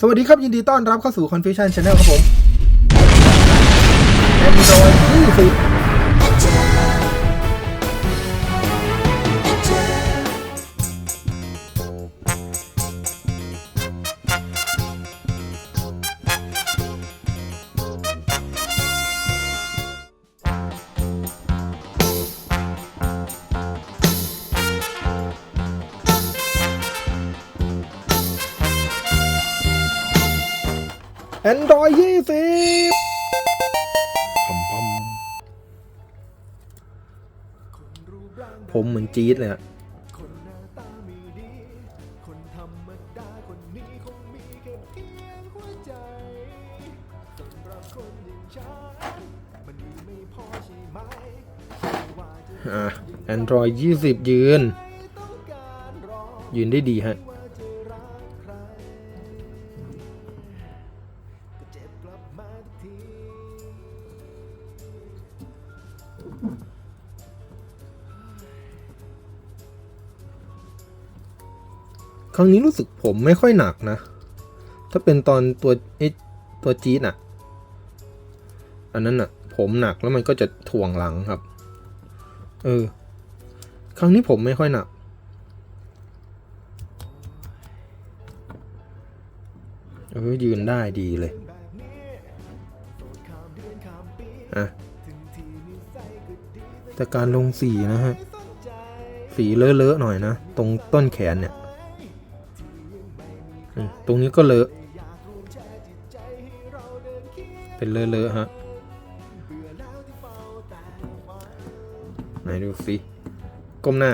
สวัสดีครับ ยินดีต้อนรับเข้าสู่ Confusion Channel ครับผม Android 20 ผมเหมือนจี๊ดเลยอะอะ Android 20 ยืน ยืนได้ดีฮะ ครั้งนี้รู้สึกผมไม่ค่อยหนักนะ ถ้าเป็นตอนตัวไอตัวจี๊ดอะอันนั้นอะผมหนักแล้วมันก็จะถ่วงหลังครับ เออ ครั้งนี้ผมไม่ค่อยหนัก เออยืนได้ดีเลย อะ แต่การลงสีนะฮะ สีเลอะๆหน่อยนะ ตรงต้นแขนเนี่ย ตรงนี้ก็เลอะ เป็นเลอะๆฮะเบื่อแล้วที่เฝ้าแต่ฝันไหนดูสิก้มหน้า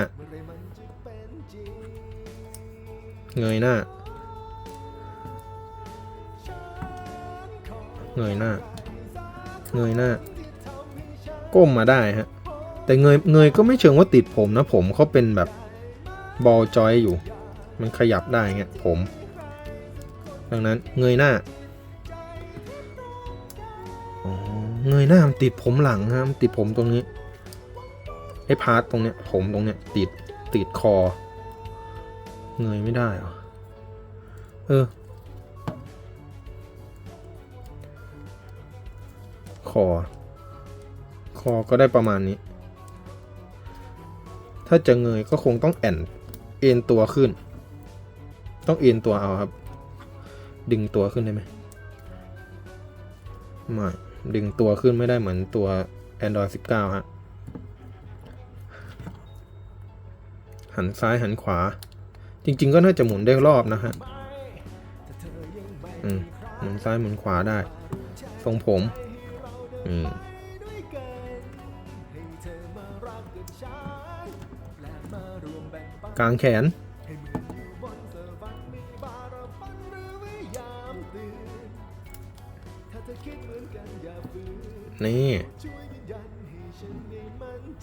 เงยหน้า เงยหน้า เงยหน้า ก้มมาได้ฮะ แต่เงยเงยก็ไม่เชิงว่าติดผมนะผมเขาเป็นแบบบอลจอยอยู่ มันขยับได้เงี้ยผม ดังนั้นเงยหน้าเงยหน้ามันติดผมหลังฮะมันติดผมตรงนี้ไอ้พาร์ทตรงเนี้ยผมตรงเนี้ยติดติดคอ เงยไม่ได้เหรอเออ คอ คอก็ได้ประมาณนี้ ถ้าจะเงยก็คงต้องแอนเอ็นตัวขึ้น ต้องเอ็นตัวเอาครับ ดึงตัวขึ้นได้ไหมไม่ดึงตัวขึ้นไม่ได้เหมือนตัว Android 19 ฮะ หันซ้ายหันขวา จริง ๆ ก็น่าจะหมุนได้รอบนะฮะหมุนซ้ายหมุนขวาได้ ทรงผมอืมกลางแขน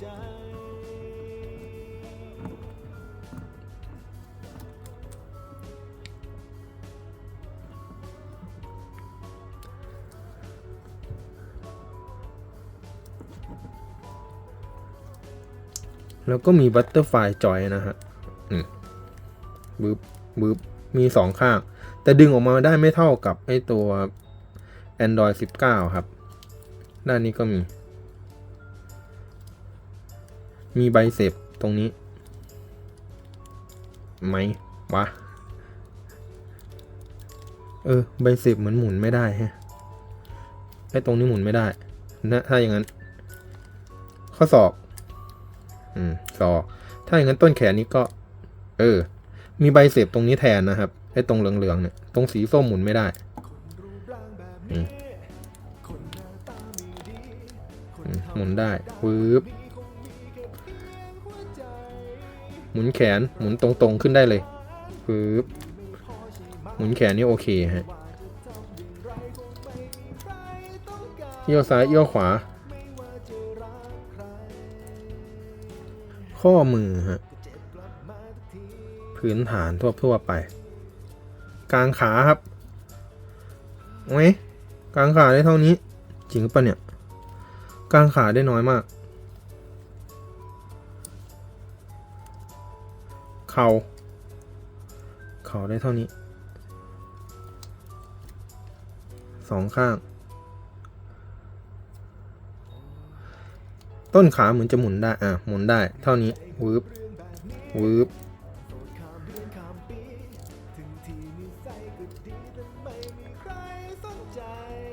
จแล้วก็มีบัตเตอร์ไฟจอยนะฮะอืมบึบบึบมีสองข้าง แต่ดึงออกมาได้ไม่เท่ากับไอตัว Android 19 ครับ ด้านนี้ก็มี มีใบเสพตรงนี้ ไหมวะ เออ ใบเสพเหมือนหมุนไม่ได้ฮะไอตรงนี้หมุนไม่ได้ นะ ถ้าอย่างนั้น ข้อศอก อืม ศอก ถ้าอย่างนั้นต้นแขนนี้ก็ เออ มีใบเสพตรงนี้แทนนะครับ ไอ้ตรงเหลืองๆเนี่ย ตรงสีส้มหมุนไม่ได้ หมุนได้ปึ๊บหมุนแขนหมุนตรงๆขึ้นได้เลยปึ๊บหมุนแขนนี่โอเคฮะเอี้ยวซ้ายเอี้ยวขวา ข้อมือฮะพื้นฐานทั่วๆไป กลางขาครับโอ้ย กลางขาได้เท่านี้ จริงปะเนี่ย กลางขาได้น้อยมาก เข่าเข่าได้เท่านี้ สองข้าง ต้นขาเหมือนจะหมุนได้ อะ หมุนได้ เท่านี้วืบวืบ นิสัยก็ดีแต่ไม่มีใครสนใจ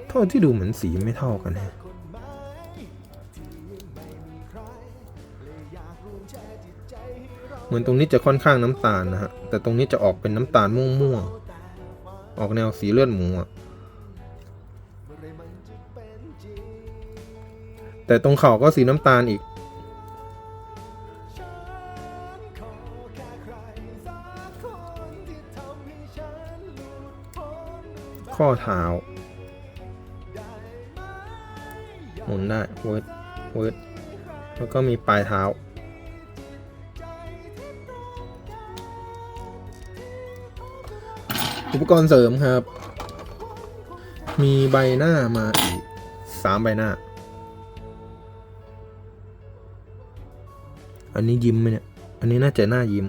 เท่าที่ดูเหมือนสีไม่เท่ากันฮะคนไม้ที่ยังไม่มีใครเลยอยากรวมแชร์จิตใจให้เราเหมือนตรงนี้จะค่อนข้างน้ำตาลนะฮะ แต่ตรงนี้จะออกเป็นน้ำตาลม่วงๆ ออกแนวสีเลือดหมูอะเมื่อไรมันจะเป็นจริงแต่ตรงเข่าก็สีน้ำตาลอีก ข้อเท้าหมหมุนได้เวิร์ดเวิร์ดแล้วก็มีปลายเท้า อุปกรณ์เสริมครับ มีใบหน้ามาอีกสามใบหน้า อันนี้ยิ้มไหมเนี่ย อันนี้น่าจะหน้ายิ้ม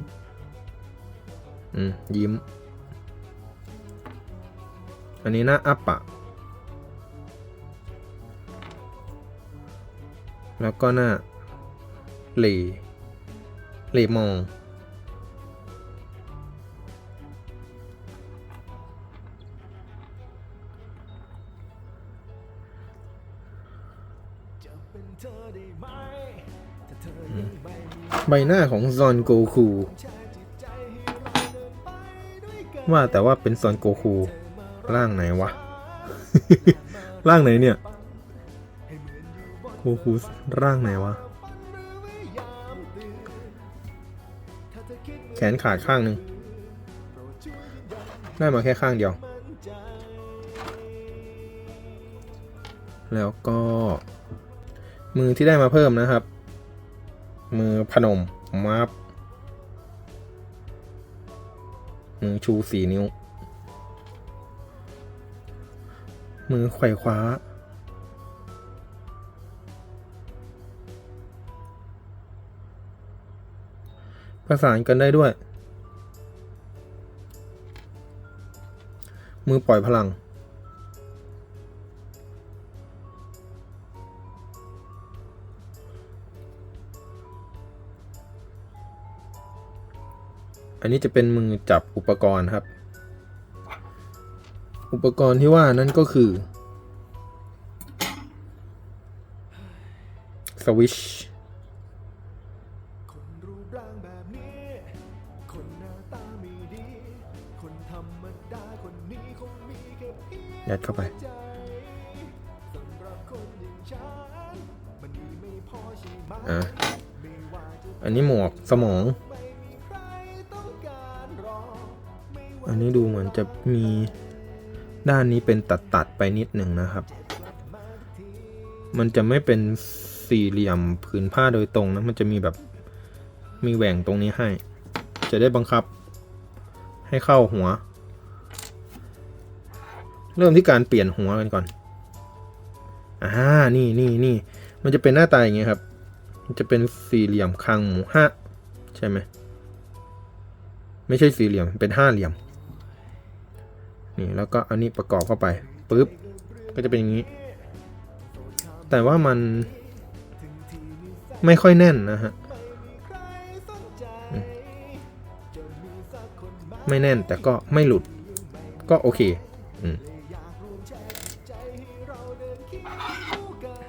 อืม ยิ้ม อันนี้หน้าอัปปะ แล้วก็หน้าหล่เหล่มอง ใบหน้าของซอนโกคู ว่าแต่ว่าเป็นซอนโกคู ร่างไหนวะ ร่างไหนเนี่ยให้เหมือนอยู่บนโกคูร่างไหนวะ แขนขาดข้างหนึ่งได้มาแค่ข้างเดียว แล้วก็ มือที่ได้มาเพิ่มนะครับ มือพนมมับมือชูสี่นิ้ว มือไขว่คว้า ประสานกันได้ด้วย มือปล่อยพลัง อันนี้จะเป็นมือจับอุปกรณ์ครับ อุปกรณ์ที่ว่านั่นก็คือสวิชคนรูปร่างแบบนี้คนหน้าตาไม่ดีคนธรรมดาคนนี้คงมีแค่เพียงยัดเข้าไปอันมันมีไม่พอใช่ไหมอะไม่ว่าจะอันนี้หมวกสมอง อันนี้ดูเหมือนจะมี ด้านนี้เป็นตัดตัดๆไปนิดหนึ่งนะครับ มันจะไม่เป็นสี่เหลี่ยมผืนผ้าโดยตรงนะ มันจะมีแบบมีแหว่งตรงนี้ให้ จะได้บังคับ ให้เข้าหัว เริ่มที่การเปลี่ยนหัวกันก่อน อ่า นี่นี่นี่ มันจะเป็นหน้าตาอย่างเงี้ยครับ มันจะเป็นสี่เหลี่ยมคางหมูห้าใช่ไหม ไม่ใช่สี่เหลี่ยม เป็นห้าเหลี่ยม นี่แล้วก็อันนี้ประกอบเข้าไปปุ๊บก็จะเป็นอย่างนี้ แต่ว่ามันไม่ค่อยแน่นนะฮะไม่แน่นแต่ก็ไม่หลุดก็โอเคเราเดินเคียงคู่กัน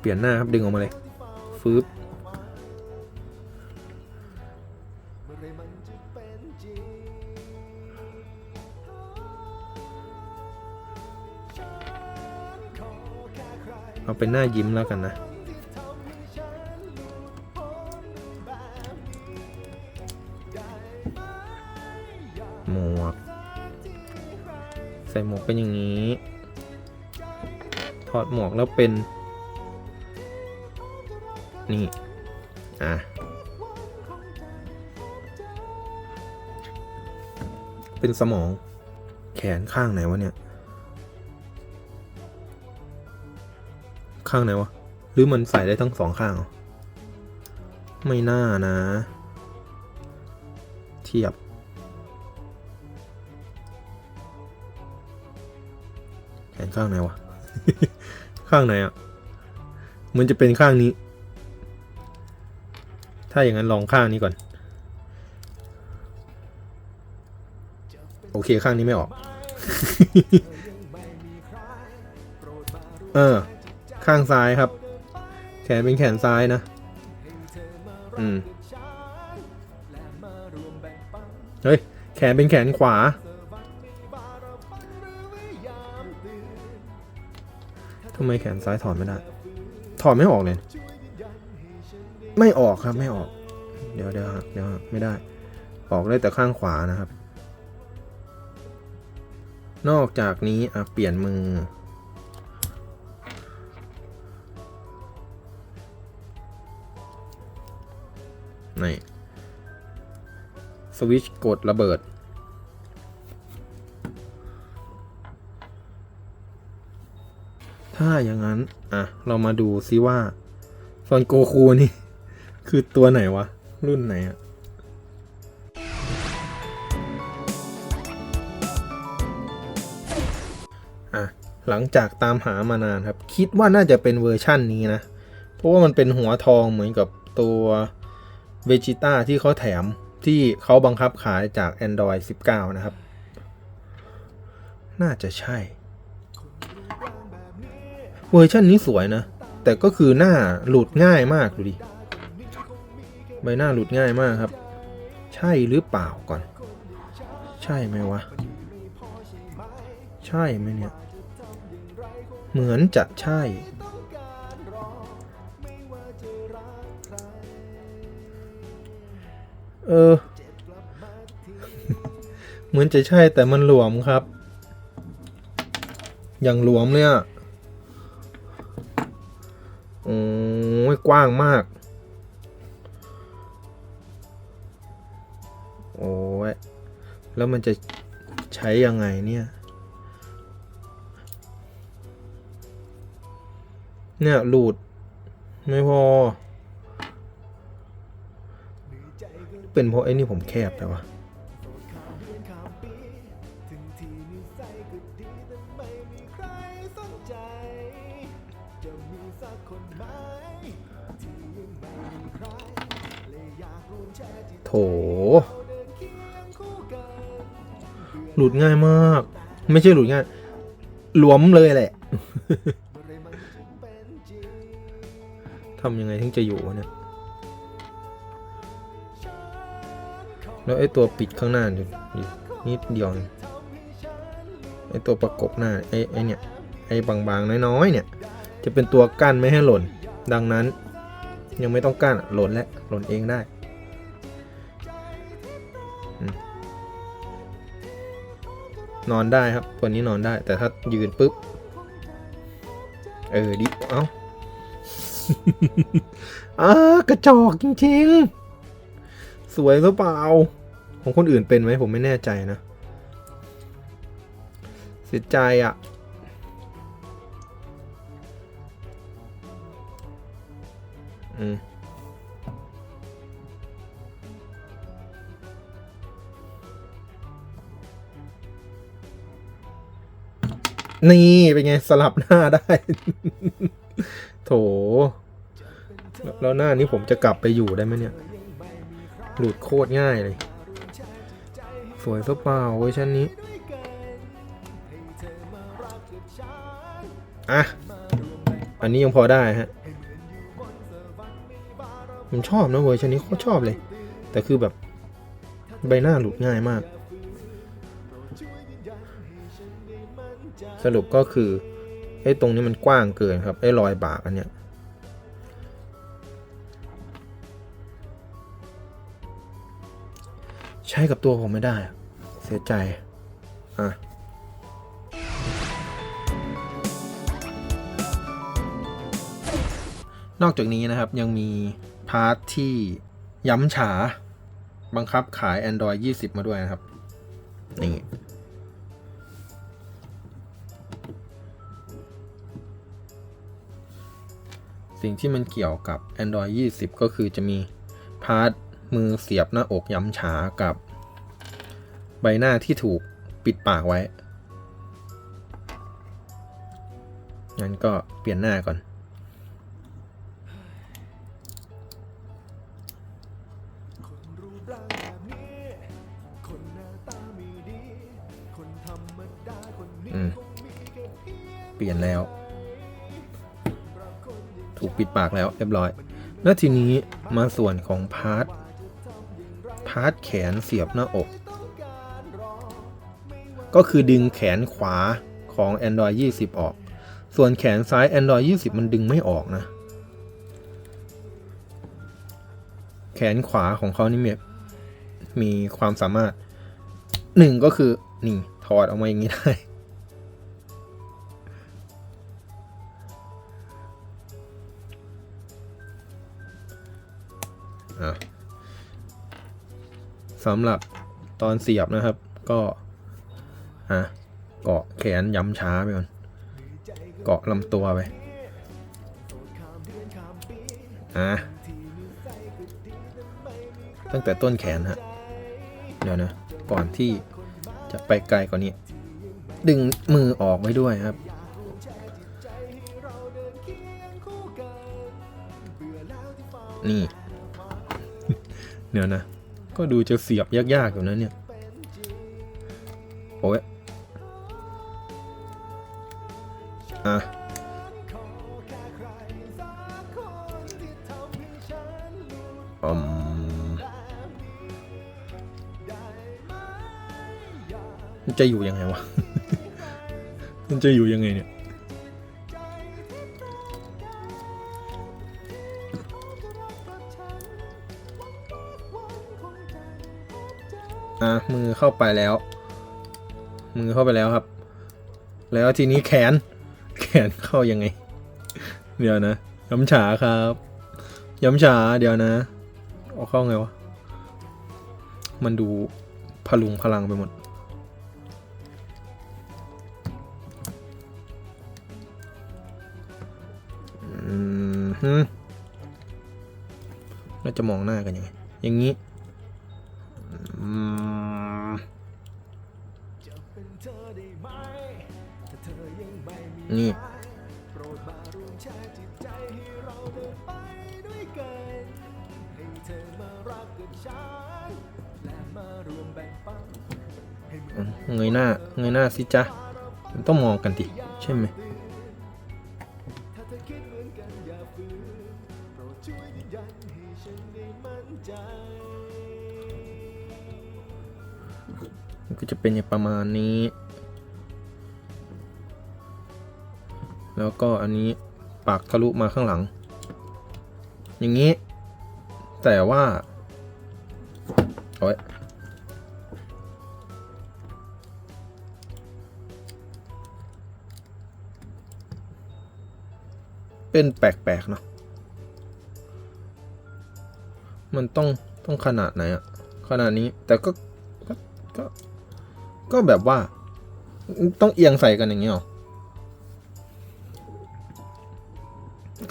เปลี่ยนหน้าครับดึงออกมาเลยฟืบ เอาเป็นหน้ายิ้มแล้วกันนะ หมวกใครใส่หมวกเป็นอย่างนี้ ถอดหมวกแล้วเป็น นี่ อะเป็นสมอง แขนข้างไหนวะเนี่ย ข้างไหนวะ หรือมันใส่ได้ทั้งสองข้าง ไม่น่านะ เทียบ แขนข้างไหนวะ ข้างไหนอะ มันจะเป็นข้างนี้ ถ้าอย่างนั้นลองข้างนี้ก่อน โอเคข้างนี้ไม่ออก เออ ข้างซ้ายครับ แขนเป็นแขนซ้ายนะ อืม เฮ้ย แขนเป็นแขนขวา ทำไมแขนซ้ายถอดไม่ได้ ถอดไม่ออกเลย ไม่ออกครับไม่ออก เดี๋ยวเดี๋ยวหักเดี๋ยวหักไม่ได้ ออกได้แต่ข้างขวานะครับ นอกจากนี้อะเปลี่ยนมือ วิตช์กดระเบิด ถ้าอย่างนั้น อะ เรามาดูซิว่าซอนโกคูนี่ คือตัวไหนวะ รุ่นไหนอะอะ หลังจากตามหามานานครับ คิดว่าน่าจะเป็นเวอร์ชั่นนี้นะ เพราะว่ามันเป็นหัวทองเหมือนกับตัวเวจิต้าที่เขาแถม ที่เขาบังคับขายจาก Android 19 นะครับ น่าจะใช่ เวอร์ชันนี้สวยนะ แต่ก็คือหน้าหลุดง่ายมากดูดิ ใบหน้าหลุดง่ายมากครับ ใช่หรือเปล่าก่อน ใช่ไหมวะ ใช่ไหมเนี่ย เหมือนจะใช่ เออ เหมือนจะใช่แต่มันหลวมครับ อย่างหลวมเลยอะโอ้ยกว้างมาก โอ้ย แล้วมันจะใช้ยังไงเนี่ย เนี่ยหลุดไม่พอ เป็นเพราะไอ้นี่ผมแคบแต่ว่าโถ หลุดง่ายมาก ไม่ใช่หลุดง่าย หลวมเลยแหละ ทำยังไงถึงจะอยู่เนี่ย แล้วไอ้ตัวปิดข้างหน้าอยู่นิดเดียวไอ้ตัวประกบหน้าไอ้ไอ้เนี่ยไอ้บางๆน้อยๆเนี่ย จะเป็นตัวกั้นไม่ให้หล่น ดังนั้นยังไม่ต้องกั้นหล่นแล้วหล่นเองได้นอนได้ครับตัวนี้นอนได้ แต่ถ้ายืนปุ๊บ เออดิ เอ้าอ่ากระจอกจริง ๆ สวยหรือเปล่า ของคนอื่นเป็นไหมผมไม่แน่ใจนะ เสียใจอะ่ะ อืมนี่เป็นไงสลับหน้าได้ โถ แล้วแล้วหน้านี้ผมจะกลับไปอยู่ได้ไหมเนี่ย หลุดโคตรง่ายเลย สวยซะเปล่าเวอร์ชันนี้ อะ อันนี้ยังพอได้ฮะผมชอบนะเวอร์ชันนี้โคตรชอบเลย แต่คือแบบใบหน้าหลุดง่ายมาก สรุปก็คือไอ้ตรงนี้มันกว้างเกินครับไอ้รอยบากอันเนี้ย ใช้กับตัวผมไม่ได้ เสียใจ อะนอกจากนี้นะครับยังมีพาร์ทที่ย้ำฉา บังคับขาย Android 20 มาด้วยนะครับ นี่ สิ่งที่มันเกี่ยวกับ Android 20 ก็คือจะมีพาร์ท มือเสียบหน้าอกย้ำฉากับ ใบหน้าที่ถูกปิดปากไว้ งั้นก็เปลี่ยนหน้าก่อน เปลี่ยนแล้ว ถูกปิดปากแล้วเรียบร้อย แล้วทีนี้มาส่วนของพาร์ท พาร์ทแขนเสียบหน้าอก ก็คือดึงแขนขวาของ Android 20 ออก ส่วนแขนซ้าย Android 20 มันดึงไม่ออกนะ แขนขวาของเขานี่มีมีความสามารถหนึ่งก็คือ นี่ ถอดออกมาอย่างนี้ได้อะ สำหรับตอนเสียบนะครับ ก็อะเกาะแขนย้ำช้าไปก่อนเกาะลำตัวไปอะตั้งแต่ต้นแขนฮะเดี๋ยวนะก่อนที่จะไปไกลกว่านี้ ดึงมือออกไว้ด้วยครับนี่ เดี๋ยวนะ ก็ดูจะเสียบยากๆอยู่นะเนี่ย โอ้ย อะ อืม จะอยู่ยังไงวะ มันจะอยู่ยังไงเนี่ย เข้าไปแล้ว มือเข้าไปแล้วครับ แล้วทีนี้แขน แขนเข้ายังไง เดี๋ยวนะย้ำฉาครับย้ำฉาเดี๋ยวนะเอาเข้าไงวะ มันดูพลุงพลังไปหมดอืมฮึแล้วจะมองหน้ากันยังไง อย่างนี้ นี่ เงยหน้า เงยหน้าสิจ๊ะต้องมองกันดิใช่ไหมก็จะเป็นอย่างประมาณนี้ แล้วก็อันนี้ปากทะลุมาข้างหลัง อย่างนี้ แต่ว่าโอ้ยเป็นแปลกๆเนาะ มันต้องต้องขนาดไหนอะขนาดนี้แต่ก็ก็ ก็แบบว่า ต้องเอียงใส่กันอย่างเงี้ยหรอ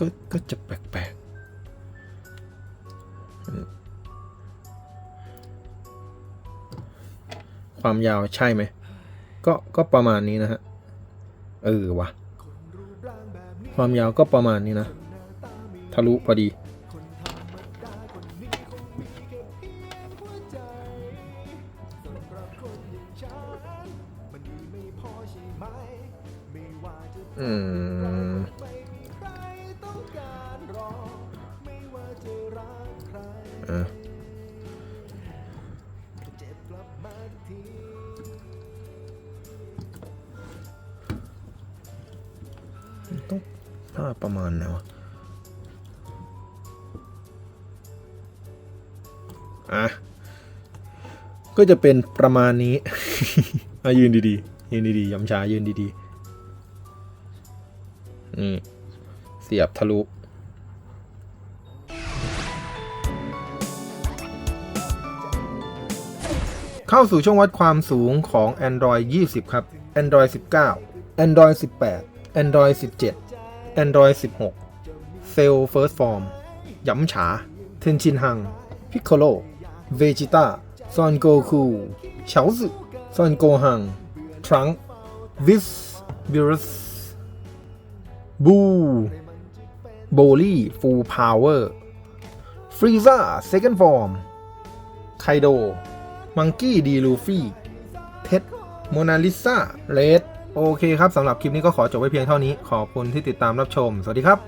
ก็ก็จะแปลกๆ ความยาวใช่ไหม ก็ก็ประมาณนี้นะฮะ เออวะความยาวก็ประมาณนี้นะ ทะลุพอดี อะต้องถ้าประมาณไหนวะ อะ ก็จะเป็นประมาณนี้อะยืนดีๆ ยืนดีๆย้ำช้ายืนดีๆ นี่ เสียบทะลุาสู่ช่วงวัดความสูงของ Android 20 ครับ Android 19 Android 18 Android 17 Android 16 Cell First Form หยำฉา เทนชินฮัง พิคโคโล เวจิต้า ซอนโกคูเฉาสึซอนโกฮัง ทรังวิสบิรัส บู โบลี่ ฟูลพาวเวอร์ ฟรีซ่า เซคันด์ฟอร์ม ไคโด มังกี้ดีลูฟี่เท็ดโมนาลิซาเลดโอเคครับสำหรับคลิปนี้ก็ขอจบไว้เพียงเท่านี้ ขอบคุณที่ติดตามรับชม สวัสดีครับ